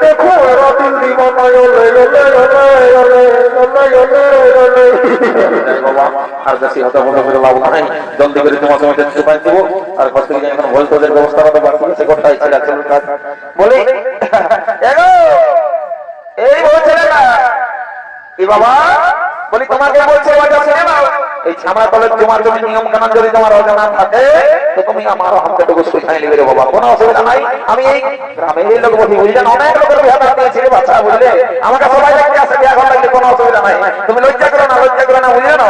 দেখো এরা দিল্লি বানায় ওলে ওলে ওলে ওলে করে করে তোমার দেবো আর ঘর থেকে ব্যবস্থা করতে পারব সে কাজ বলি এই বলছে না বলি তোমাকে বলছে নাও এই ছামা তলে তোমার যদি নিয়ম কানুন যদি তোমার অজানা থাকে তুমি আমার হাতটুকু শুকাই নেবে বাবা। কোনো অসুবিধা নাই। আমি এই গ্রামে এই লোক বুঝলেন অনেক লোকের বিহার দিয়েছি বাচ্চা, বুঝলে? আমাকে সবাই দেখতে আসে বিয়া ঘর লাগলে কোনো অসুবিধা নাই। তুমি লজ্জা করো না, লজ্জা করো না, বুঝলে না?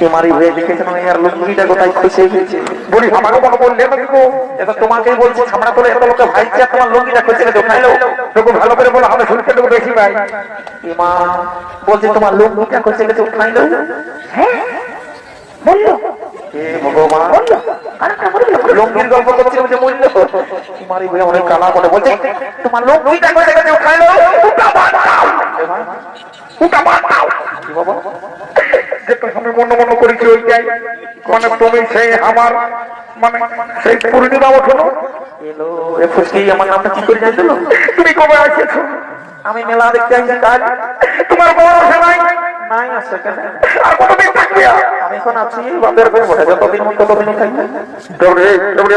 তোমারই হয়ে দেখেছেন আর লুঙ্গিটা কোথায় খুশি হয়েছে। বলি আমাকে মনে বললে আমি গো এখন তোমাকেই বলছি ছামড়া তোলে এত লোকে ভাইছে তোমার লুঙ্গিটা খুশি গেছে খাইলো তোকে ভালো করে বলো আমি শুনতে দেবো বেশি ভাই। ইমা বলছি তোমার লুঙ্গিটা খুশি গেছে খাইলো হ্যাঁ বলল। লুঙ্গির গল্প মূল্য ভাই অনেক কালা করে বলছে তোমার লুঙ্গিটা খুশি গেছে খাইলো উটা বাদ দাও। উটা বাদ দাও। বাবা? আমি মনে মনে করেছি মানে তুমি সেই আমার মানে সেই পূর্ণিমা ওঠো এলো এ ফুসকি আমার নামটা কি করে যাইছিল তুমি কবে আসেছো? আমি মেলা দেখতে আসছি কাজ তোমার বড় নাই? নাই আছে কেন? আর কতদিন থাকবে? আমি এখন আছি বাপের ঘরে। যতদিন মতো ততদিনই থাকবে। দৌড়ে দৌড়ে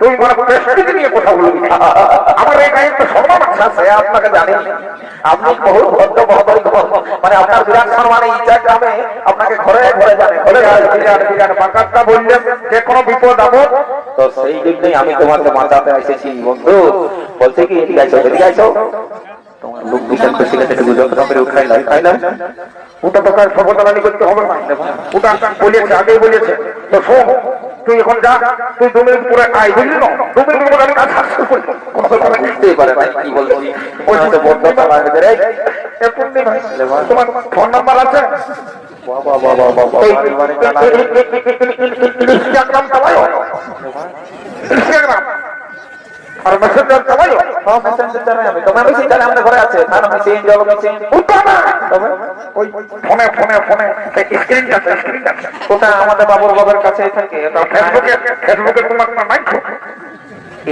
তুমি মানে নিয়ে কথা বলবি আমার এই গায়ে সম্মান আছে আপনাকে জানি আপনি বহু ভদ্র ভদ্র মানে আপনার বিরাট সম্মানে ইচ্ছা গ্রামে আপনাকে ঘরে ঘরে জানে ঘরে বিরাট বিরাট বললেন যে কোনো বিপদ আপদ তো সেই জন্যই আমি তোমাকে বাঁচাতে এসেছি বন্ধু বলছে কি এদিকে আইসো এদিকে আইসো তোমার উঠাইলাম খাইলাম ওটা তো কার সর্বদানি করতে হবে না ওটা বলেছে আগেই বলেছে তো শোন তুই এখন যা তুই দু মিনিট পরে আয় বুঝলি না দু মিনিট পরে আমি কাজ শেষ করি কোনো বুঝতেই পারে না কি বলছি বলছি তো বড্ড তালা হয়ে রে এ পূর্ণিমা, তোমার ফোন নাম্বার আছে বাবা বাবা বাবা বাড়ি বাড়ি তালা ইনস্টাগ্রাম চালায় ইনস্টাগ্রাম আর মেসেঞ্জার চালায় সব মেসেঞ্জার চালাই আমি তোমার মেসেঞ্জ চালাই আমাদের ঘরে আছে তার মেসেঞ্জ জল মেসেঞ্জ উঠবা না ওই ফোনে ফোনে ফোনে স্ক্রিনটা স্ক্রিনটা ওটা আমাদের বাবুর বাবার কাছেই থাকে ওটা ফেসবুকে ফেসবুকে তোমার না নাই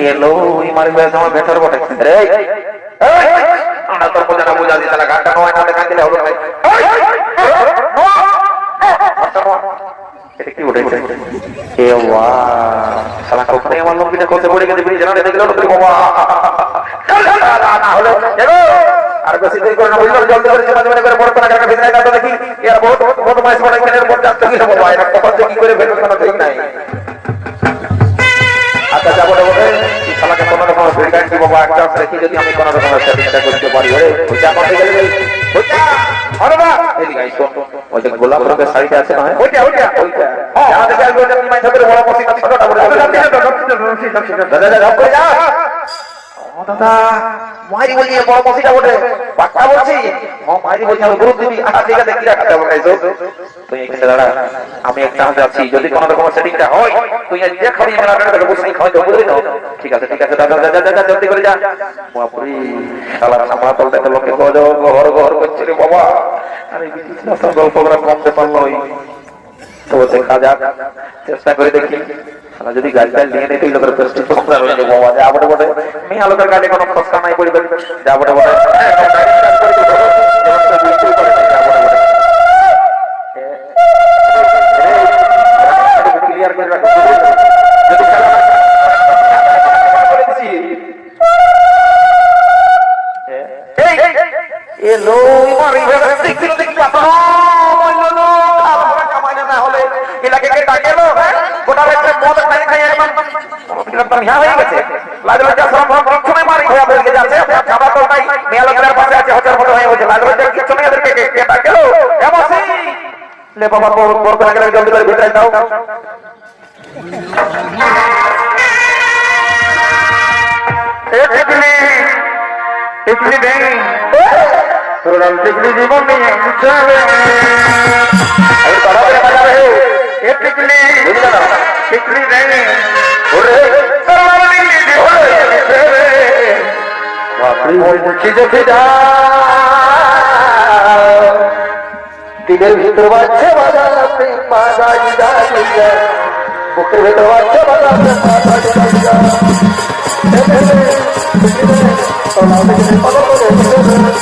এলো ওই মারি বেশ আমার ভেতর বটে রে আমরা তোর বোঝা না বুঝা দিতে গানটা নয় না দেখা দিলে হলো না এটা কি উঠেছে এ ওয়া শালা কখনই আমার লম্বিটা করতে পড়ে গেছে বিড়ি জানা দেখলে ওটা বাবা না হলো এগো আর বেশি দেরি করে না বুঝলো জলদি করে মাঝে মাঝে করে পড়তে না কারণ ভিতরে কাটা দেখি এর বহুত বহুত মাস পড়ে কেন পড়তে আসতে কি বাবা এটা কখন যে কি করে ফেলবে কোনো ঠিক নাই আচ্ছা যাব যাব রে কোনো রকম ফিডব্যাক দিব বাবা একটা দেখি যদি আমি কোনো রকম সেটিংটা করতে পারি রে ওইটা করতে গেলে ওইটা আরে বাহ এদিকে আইসো ওই যে গোলাপ রঙের শাড়িটা আছে না? ওইটা ওইটা। ওইটা। আমি একটা যদি কোনো রকম সেটিংটা হয়, তুই যে ঠিক আছে ঠিক আছে, দাদা দাদা জলদি করে যা। ঘর ঘর করছে রে বাবা। আরে গল্প করে কমতে পারল তো দেখা যাক চেষ্টা করে দেখি যদি গাড়ি টাড়ি নিয়ে নেই লোকের প্রেস্টিজ কমরা হয়ে যাবে বাবা যা বটে মেয়ে আলোকের গাড়ি কোনো খসকা নাই পড়বে যা বটে বটে একদম গাড়ি স্টার্ট করে দিবো যেমন তো বুঝতেই পারে যা বটে বটে ক্লিয়ার করে রাখো যদি খেলা করে দিছি এই এ লো মারি দেখছিল দেখি আপনার মইলো লো আমরা কামাই না হলে এলাকে কে ডাকে লো গোটা রাতে মদ খাই খাই একদম তো ইয়া হয়ে গেছে যা সব সব সময় মারি হয়ে বলে যাচ্ছে খাবার তো নাই মেয়া লোকের পাশে আছে হাজার মতো হয়ে গেছে যে কিছু নেই এদেরকে কে কে ডাকে লো বাবা বড় বড় দিলের ভিতর বাজছে বাজার প্রেম বাজাই দাঁড়িয়ে বুকের ভিতর বাজছে বাজার প্রেম বাবা এই সারা নয়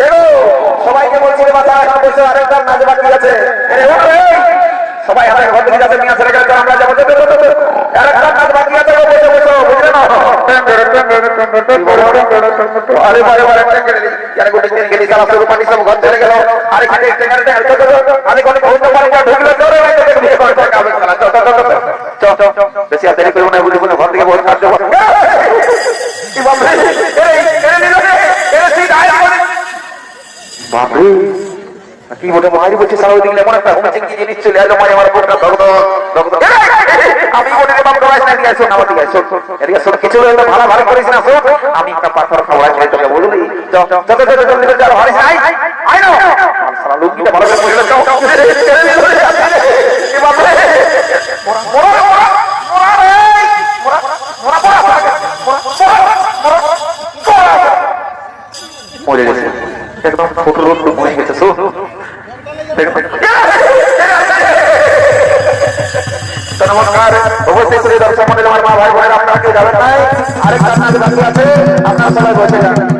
এগো! সবাইকে বলছি বাবা এখন বসে আরেকটা নাচ বাকি সবাই হাতে ঘর দিকে যাচ্ছে মিয়া ছেড়ে গেছে আমরা যাব আরেকটা নাচ বাকি আছে, বসে বসে বুঝলে না? আরে ভাই ভাই টেঙ্গেরে यार গোটে টেঙ্গেরে সালা সব পানি সব ঘর চলে গেল। আরে খালি টেঙ্গেরে টেঙ্গেরে আরে কোন কোন পানি ঢুকলো তোরে বিয়ে করতে হবে সালা চ চ চ চ বেশি আর দেরি করব না, বুঝি বলে ঘর থেকে বহুত কাজ দেবো কি বাপ রে এরে এরে নিলো রে এরে সিট আয় বলে বাপরে। একদম ছোট রোদ মরে গেছে শোন নমস্কার উপস্থিত শ্রী দর্শক মন্ডলী আমার মা ভাই বোনেরা আপনারা কেউ যাবেন নাই আরেকটা নাচ বাকি আছে আপনারা সবাই বসে যান।